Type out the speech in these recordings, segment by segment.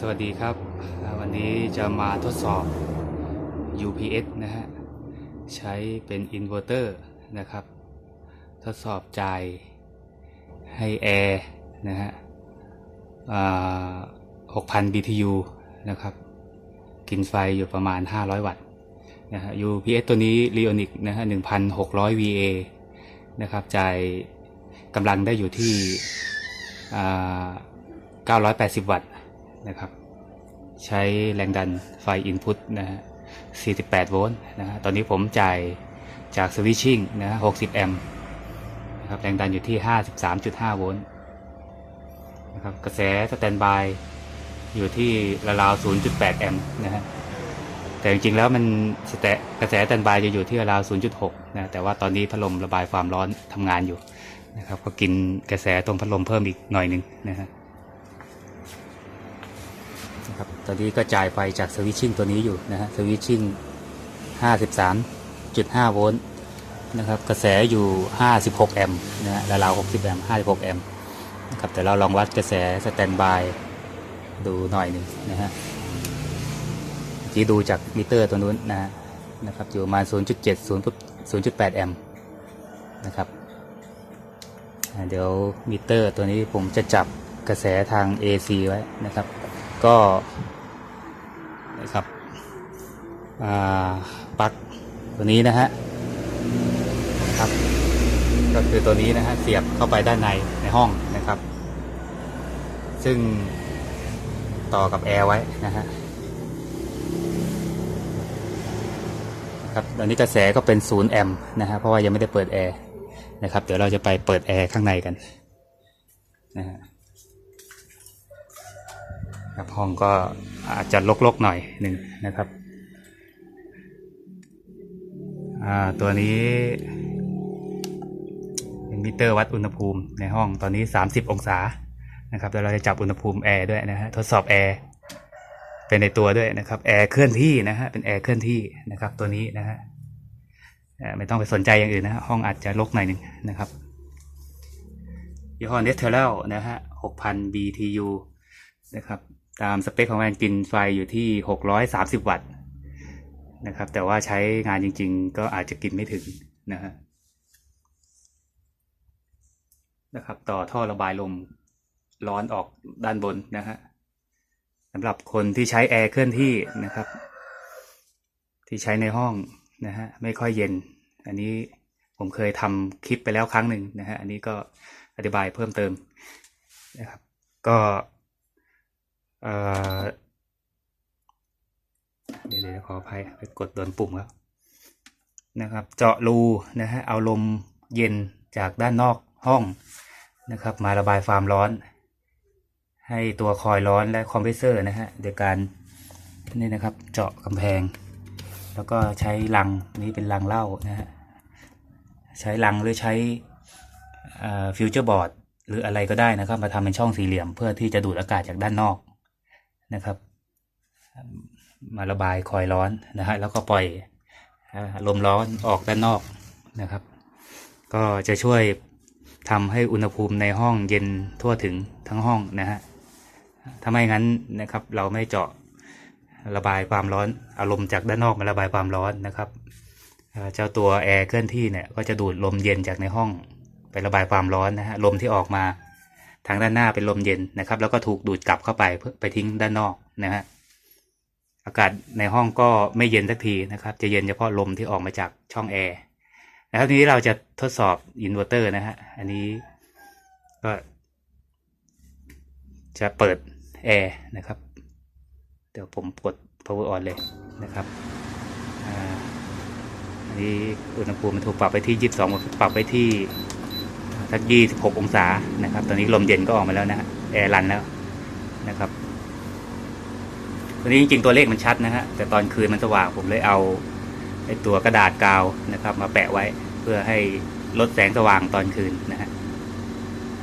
สวัสดีครับ วันนี้จะมาทดสอบ UPS นะฮะ ใช้เป็นอินเวอร์เตอร์นะครับ ทดสอบจ่ายให้แอร์นะฮะ6,000 BTU นะครับ กินไฟอยู่ประมาณ 500 วัตต์นะฮะ UPS ตัวนี้ Leonic นะฮะ 1,600 VA นะครับ จ่ายกำลังได้อยู่ที่อ่า980 วัตต์ นะครับ ใช้แรงดันไฟอินพุตนะฮะ 48 โวลต์นะฮะ ตอนนี้ผมจ่ายจากสวิตชิ่งนะ 60 แอมป์นะครับแรงดันอยู่ที่ 53.5 โวลต์นะครับ กระแสสแตนบายอยู่ที่ราวๆ0.8 แอมป์นะฮะ แต่จริงๆแล้วมันแตกระแสสแตนบายจะอยู่ที่ราว0.6 นะ แต่ว่าตอนนี้พัดลมระบายความร้อนทำงานอยู่นะครับ ก็กินกระแสตรงพัดลมเพิ่มอีกหน่อยหนึ่งนะฮะ นะครับ ตอนนี้ก็จ่ายไฟจากสวิตชิ่งตัวนี้อยู่นะฮะสวิตชิ่ง 53.5 โวลต์นะครับ กระแสอยู่ 56 แอมป์นะฮะราวๆ60 แอมป์ 56 แอมป์นะครับแต่เราลองวัดกระแสสแตนบายดูหน่อยหนึ่งนะฮะที่ดูจากมิเตอร์ตัวนู้นนะนะครับอยู่ประมาณ 0.7 0.8 แอมป์นะครับ เดี๋ยวมิเตอร์ตัวนี้ผมจะจับกระแสทาง AC ไว้นะครับ ก็นะครับอ่าปลั๊กตัวนี้นะฮะครับก็คือตัวนี้นะฮะเสียบเข้าไปด้านในในห้องนะครับ ซึ่งต่อกับแอร์ไว้นะฮะนะครับตอนนี้กระแสก็เป็นศูนย์แอมป์นะฮะเพราะว่ายังไม่ได้เปิดแอร์นะครับ เดี๋ยวเราจะไปเปิดแอร์ข้างในกันนะฮะ ครับห้องก็อาจจะลกๆหน่อยหนึ่งนะครับตัวนี้เป็นมิเตอร์วัดอุณหภูมิในห้องตอนนี้ 30 องศานะครับเดี๋ยวเราจะจับอุณหภูมิแอร์ด้วยนะฮะทดสอบแอร์เป็นในตัวด้วยนะครับแอร์เคลื่อนที่นะฮะเป็นแอร์เคลื่อนที่นะครับตัวนี้นะฮะไม่ต้องไปสนใจอย่างอื่นนะฮะห้องอาจจะรกหน่อยหนึ่งนะครับยี่ห้อเนสเทอร์นะฮะ 6,000 BTU นะครับ ตามสเปคของมันกินไฟอยู่ที่ 630 วัตต์นะครับ แต่ว่าใช้งานจริงๆ ก็อาจจะกินไม่ถึงนะฮะนะครับ ต่อท่อระบายลมร้อนออกด้านบนนะฮะสำหรับคนที่ใช้แอร์เคลื่อนที่นะครับ ที่ใช้ในห้องนะฮะไม่ค่อยเย็น อันนี้ผมเคยทำคลิปไปแล้วครั้งหนึ่งนะฮะอันนี้ก็อธิบายเพิ่มเติมนะครับ ก็ เดี๋ยวขออภัยไปกดโดนปุ่มครับนะครับ เจาะรูนะฮะเอาลมเย็นจากด้านนอกห้องนะครับ มาระบายความร้อน ให้ตัวคอยร้อนและคอมเพรสเซอร์นะฮะโดยการนี่นะครับเจาะกำแพง แล้วก็ใช้ลังนี้เป็นลังเหล้านะฮะใช้ลังหรือใช้ฟิวเจอร์บอร์ดหรืออะไรก็ได้นะครับ มาทำเป็นช่องสี่เหลี่ยมเพื่อที่จะดูดอากาศจากด้านนอก นะครับ มาระบายคอยร้อนนะฮะแล้วก็ปล่อยลมร้อนออกด้านนอกนะครับ ก็จะช่วยทำให้อุณหภูมิในห้องเย็นทั่วถึงทั้งห้องนะฮะถ้าไม่งั้นนะครับเราไม่เจาะระบายความร้อนอารมณ์จากด้านนอกมาระบายความร้อนนะครับเจ้าตัวแอร์เคลื่อนที่เนี่ยก็จะดูดลมเย็นจากในห้องไประบายความร้อนนะฮะลมที่ออกมา ทางด้านหน้าเป็นลมเย็นนะครับ แล้วก็ถูกดูดกลับเข้าไปเพื่อไปทิ้งด้านนอกนะฮะอากาศในห้องก็ไม่เย็นสักทีนะครับ จะเย็นเฉพาะลมที่ออกมาจากช่องแอร์แล้วทีนี้เราจะทดสอบอินเวอร์เตอร์นะฮะอันนี้ก็จะเปิดแอร์นะครับ เดี๋ยวผมกด power on เลยนะครับอันนี้อุณหภูมิมันถูกปรับไปที่ 22ผมปรับไปที่ สัก26องศานะครับ ตอนนี้ลมเย็นก็ออกมาแล้วนะฮะแอร์รันแล้วนะครับตัวนี้จริงๆตัวเลขมันชัดนะฮะแต่ตอนคืนมันสว่างผมเลยเอาไอตัวกระดาษกาวนะครับ มาแปะไว้เพื่อให้ลดแสงสว่างตอนคืนนะฮะ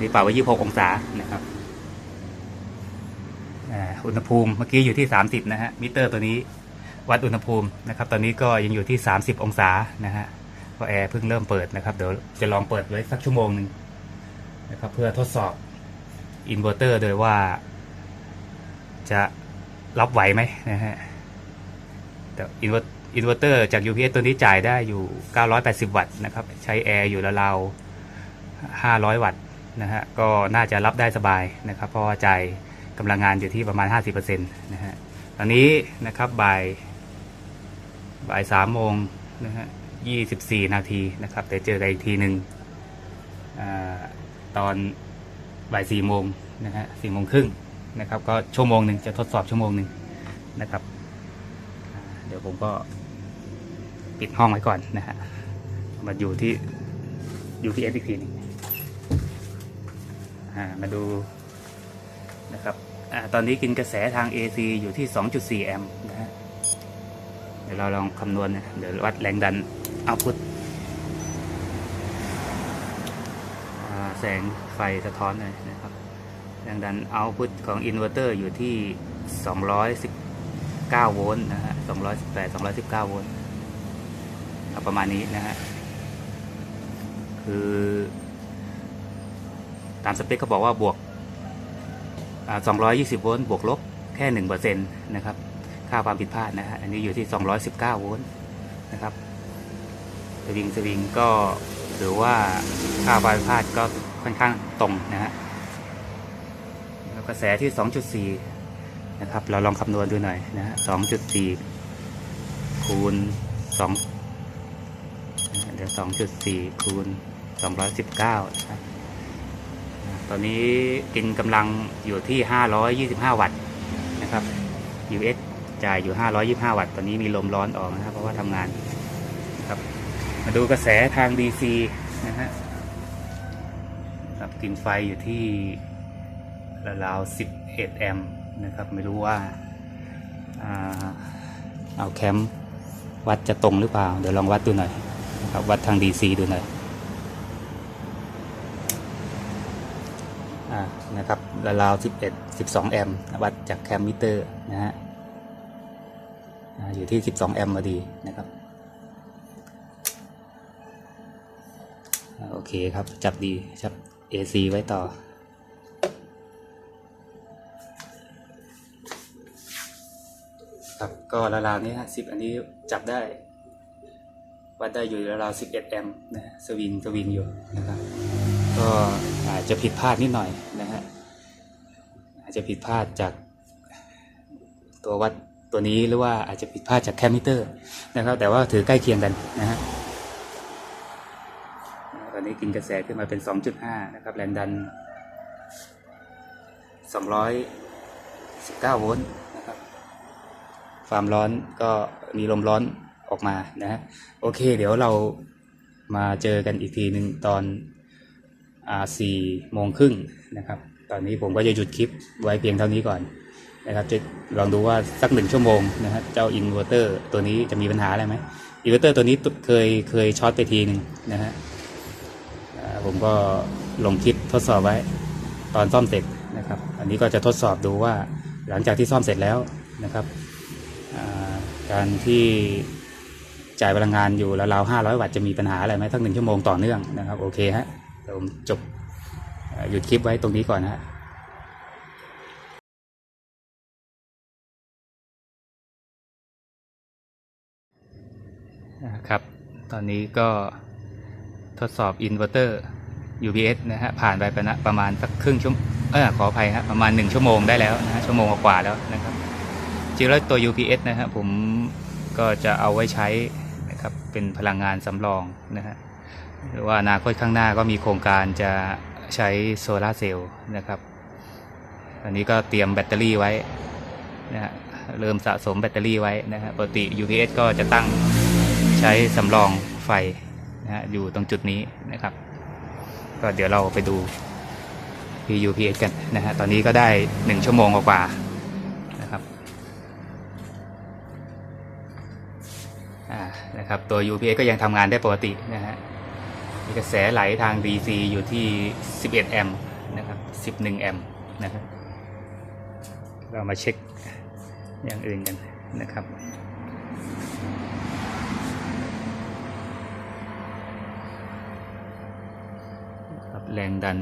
นี่ปรับไว้26องศานะครับอ่าอุณหภูมิเมื่อกี้อยู่ที่ 30 นะฮะมิเตอร์ตัวนี้วัดอุณหภูมินะครับ ตอนนี้ก็ยังอยู่ที่ 30 องศานะฮะ เพราะแอร์เพิ่งเริ่มเปิดนะครับ เดี๋ยวจะลองเปิดไว้สักชั่วโมงหนึ่งนะครับ เพื่อทดสอบอินเวอร์เตอร์โดยว่า จะรับไหวไหมนะฮะแต่อินเวอร์อินเวอร์เตอร์จาก UPS ตัวนี้จ่ายได้อยู่ 980 วัตต์นะครับ ใช้แอร์อยู่ราวๆ500 วัตต์นะฮะ ก็น่าจะรับได้สบายนะครับ เพราะว่าจ่ายกำลังงานอยู่ที่ประมาณ 50%นะฮะ ตอนนี้นะครับบ่ายบ่ายสามโมงนะฮะ ยี่สิบสี่นาทีนะครับเดี๋ยวเจอกันอีกทีหนึ่งอตอนบ่ายสี่โมงนะฮะสี่โมงครึ่งนะครับ ก็ชั่วโมงหนึ่งจะทดสอบชั่วโมงหนึ่งนะครับ เดี๋ยวผมก็ปิดห้องไว้ก่อนนะฮะมาอยู่ที่ UPS อีกทีหนึงอ่ามาดูนะครับอตอนนี้กินกระแสทาง AC อยู่ที่ 2.4 แอมป์นะฮะ เดี๋ยวเราลองคำนวณนะเดี๋ยววัดแรงดัน เอาพุทแสงไฟสะท้อนเลยนะครับแรงดันเอาพุทของอินเวอร์เตอร์อยู่ที่ 219 โวลต์นะฮะ 218 219 โวลต์เอาประมาณนี้นะฮะ คือตามสเปคเขาบอกว่าบวกอ่า220 โวลต์บวกลบแค่ 1%นะครับ ค่าความผิดพลาดนะฮะ อันนี้อยู่ที่ 219 โวลต์นะครับ วิงสวิงก็หรือว่าค่าความผิดพลาดก็ค่อนข้างตรงนะฮะแล้วกระแสที่ 2.4 นะครับ เราลองคำนวณดูหน่อยนะฮะ2.4 คูณ 2 เดี๋ยว 2.4 คูณ 219นะครับตอนนี้กินกำลังอยู่ที่ 525 วัตต์นะครับ US จ่ายอยู่ 525 วัตต์ ตอนนี้มีลมร้อนออกนะครับ เพราะว่าทำงาน มาดูกระแสทาง DC นะฮะครับกินไฟอยู่ที่ราวๆ11 แอมป์นะครับ ไม่รู้ว่าอาเอาแคมป์วัดจะตรงหรือเปล่า เดี๋ยวลองวัดดูหน่อยนะครับวัดทาง DC ดูหน่อยอ่านะครับราวๆ11 12 แอมป์วัดจากแคมมิเตอร์นะฮะอ่าอยู่ที่ 12 แอมป์พอดีนะครับ เคครับ จับดีจับ AC ไว้ต่อ ครับก็ราวๆนี้ฮะ10อันนี้จับได้ วัดได้อยู่ราวๆ11แอมป์นะสวิงสวิงอยู่นะครับก็อาจจะผิดพลาดนิดหน่อยนะฮะอาจจะผิดพลาดจากตัววัดตัวนี้หรือว่าอาจจะผิดพลาดจากแคมมิเตอร์นะครับ แต่ว่าถือใกล้เคียงกันนะฮะ นี้กินกระแสขึ้นมาเป็น 2.5 นะครับ แรงดัน 219 โวลต์นะครับ ความร้อนก็มีลมร้อนออกมานะฮะโอเค เดี๋ยวเรามาเจอกันอีกทีหนึ่งตอนอ่าสี่โมงครึ่งนะครับ ตอนนี้ผมก็จะหยุดคลิปไว้เพียงเท่านี้ก่อนนะครับ จะลองดูว่าสักหนึ่งชั่วโมงนะฮะเจ้าอินเวอร์เตอร์ตัวนี้จะมีปัญหาอะไรไหมอินเวอร์เตอร์ตัวนี้เคยเคยช็อตไปทีหนึ่งนะฮะ ผมก็ลงคลิปทดสอบไว้ ตอนซ่อมเสร็จนะครับ อันนี้ก็จะทดสอบดูว่าหลังจากที่ซ่อมเสร็จแล้วนะครับการที่จ่ายพลังงานอยู่ราวๆ500วัตต์จะมีปัญหาอะไรไหมสักหนึ่งชั่วโมงต่อเนื่องนะครับโอเคฮะผมจบหยุดคลิปไว้ตรงนี้ก่อนนะฮะครับ ตอนนี้ก็ทดสอบอินเวอร์เตอร์ UPS นะฮะผ่านไปประมาณสักครึ่งชั่วโมงเออขออภัยฮะประมาณหนึ่งชั่วโมงได้แล้วนะฮะชั่วโมงกว่าแล้วนะครับจริงแล้วตัว UPS นะฮะผมก็จะเอาไว้ใช้นะครับเป็นพลังงานสำรองนะฮะหรือว่าอนาคตข้างหน้าก็มีโครงการจะใช้โซลาร์เซลล์นะครับอันนี้ก็เตรียมแบตเตอรี่ไว้นะฮะเริ่มสะสมแบตเตอรี่ไว้นะฮะปกติ UPS ก็จะตั้งใช้สำรองไฟนะฮะอยู่ตรงจุดนี้นะครับ ก็เดี๋ยวเราไปดูที่ UPS กันนะฮะตอนนี้ก็ได้หนึ่งชั่วโมงกว่านะครับอ่านะครับตัว UPS ก็ยังทำงานได้ปกตินะฮะมีกระแสไหลทาง DC อยู่ที่ 11 แอมป์นะครับ 11 แอมป์นะครับเรามาเช็คอย่างอื่นกันนะครับ แรงดัน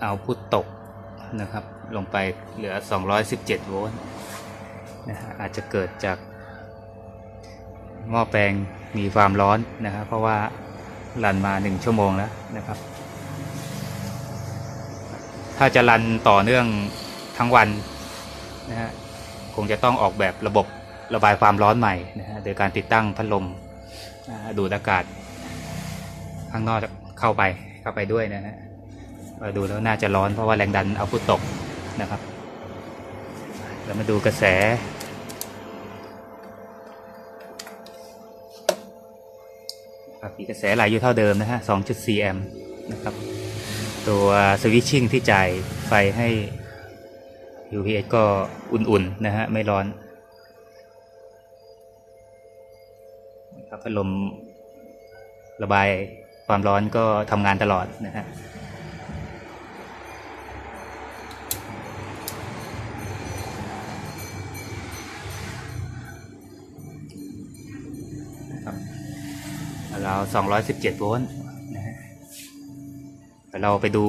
เอาพุตตกนะครับ ลงไปเหลือ 217 โวลต์นะฮะอาจจะเกิดจากหม้อแปลงมีความร้อนนะครับ เพราะว่ารันมา 1 ชั่วโมงแล้วนะครับ ถ้าจะรันต่อเนื่องทั้งวันนะฮะคงจะต้องออกแบบระบบระบายความร้อนใหม่นะฮะโดยการติดตั้งพัดลมดูดอากาศข้างนอกเข้าไปเข้าไปด้วยนะฮะ ดูแล้วน่าจะร้อนเพราะว่าแรงดันเอาพุตตกนะครับเรามาดูกระแส ครับมีกระแสไหลอยู่เท่าเดิมนะฮะ 2.4 แอมป์นะครับ ตัวสวิตชิ่งที่จ่ายไฟให้ UPS ก็อุ่นๆนะฮะ ไม่ร้อนนะครับพัดลมระบายความร้อนก็ทำงานตลอดนะฮะ เรา217โวลต์นะฮะเดี๋ยวเราไปดู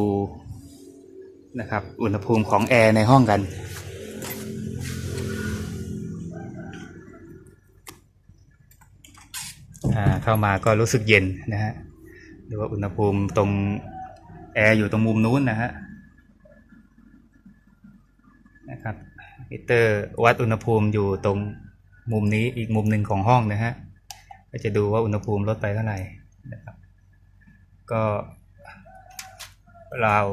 นะครับ อุณหภูมิของแอร์ในห้องกันอ่าเข้ามาก็รู้สึกเย็นนะฮะดูว่าอุณหภูมิตรงแอร์อยู่ตรงมุมนู้นนะฮะนะครับมิเตอร์วัดอุณหภูมิอยู่ตรงมุมนี้อีกมุมหนึ่งของห้องนะฮะ ก็จะดูว่าอุณหภูมิลดไปเท่าไหร่นะครับก็ราว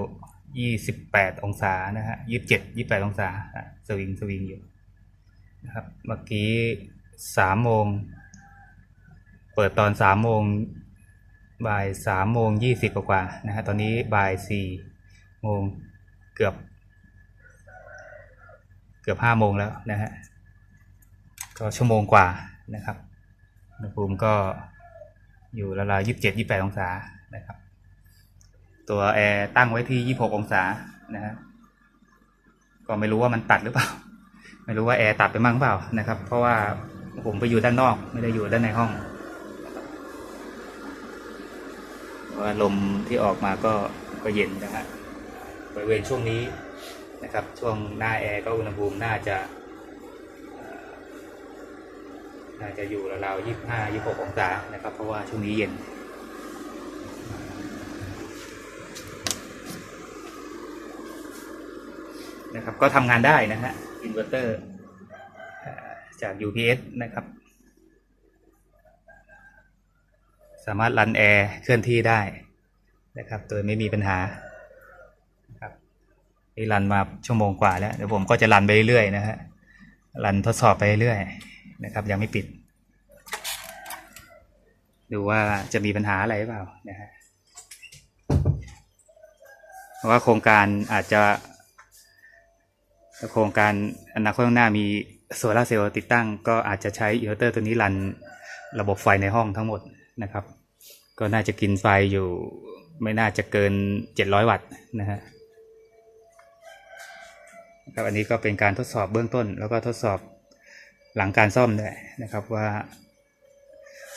28 องศานะฮะ27 28 องศาสวิงสวิงอยู่นะครับเมื่อกี้3โมง เปิดตอนสามโมงบ่ายสามโมงยี่สิบกว่าๆนะฮะตอนนี้บ่ายสี่โมงเกือบ เกือบห้าโมงแล้วนะฮะก็ชั่วโมงกว่านะครับ อุณหภูมิก็อยู่ราวๆยี่สิบเจ็ดยี่แปดองศานะครับ ตัวแอร์ตั้งไว้ที่ยี่หกองศานะฮะก็ไม่รู้ว่ามันตัดหรือเปล่า ไม่รู้ว่าแอร์ตัดไปมั่งเปล่านะครับ เพราะว่าผมไปอยู่ด้านนอกไม่ได้อยู่ด้านในห้องว่าลมที่ออกมาก็ก็เย็นนะฮะบริเวณช่วงนี้นะครับ ช่วงหน้าแอร์ก็อุณหภูมิน่าจะ น่าจะอยู่ราวๆยี่ห้ายี่หกองศานะครับ เพราะว่าช่วงนี้เย็น นะครับ ก็ทำงานได้นะฮะอินเวอร์เตอร์จาก UPS นะครับ สามารถรันแอร์เคลื่อนที่ได้นะครับ โดยไม่มีปัญหาครับนี่รันมาชั่วโมงกว่าแล้ว เดี๋ยวผมก็จะรันไปเรื่อยๆนะฮะรันทดสอบไปเรื่อย นะครับ ยังไม่ปิด ดูว่าจะมีปัญหาอะไรหรือเปล่านะฮะเพราะว่าโครงการอาจจะ โครงการอนาคตข้างหน้ามีโซลาร์เซลล์ติดตั้ง ก็อาจจะใช้อินเวอร์เตอร์ตัวนี้รันระบบไฟในห้องทั้งหมดนะครับ ก็น่าจะกินไฟอยู่ไม่น่าจะเกิน 700 วัตต์นะฮะครับอันนี้ก็เป็นการทดสอบเบื้องต้น แล้วก็ทดสอบ หลังการซ่อมด้วยนะครับว่า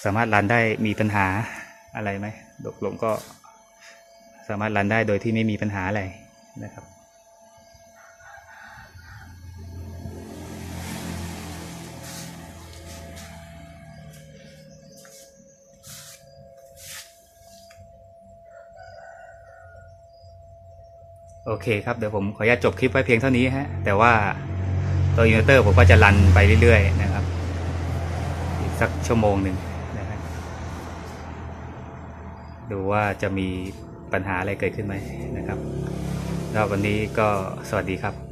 สามารถรันได้มีปัญหาอะไรไหมดกลงก็สามารถรันได้โดยที่ไม่มีปัญหาอะไรนะครับโอเคครับ เดี๋ยวผมขออนุญาตจบคลิปไว้เพียงเท่านี้ฮะ แต่ว่า ตัวอินเวอร์เตอร์ผมก็จะรันไปเรื่อยๆนะครับ อีกสักชั่วโมงหนึ่งนะฮะดูว่าจะมีปัญหาอะไรเกิดขึ้นไหมนะครับแล้ววันนี้ก็สวัสดีครับ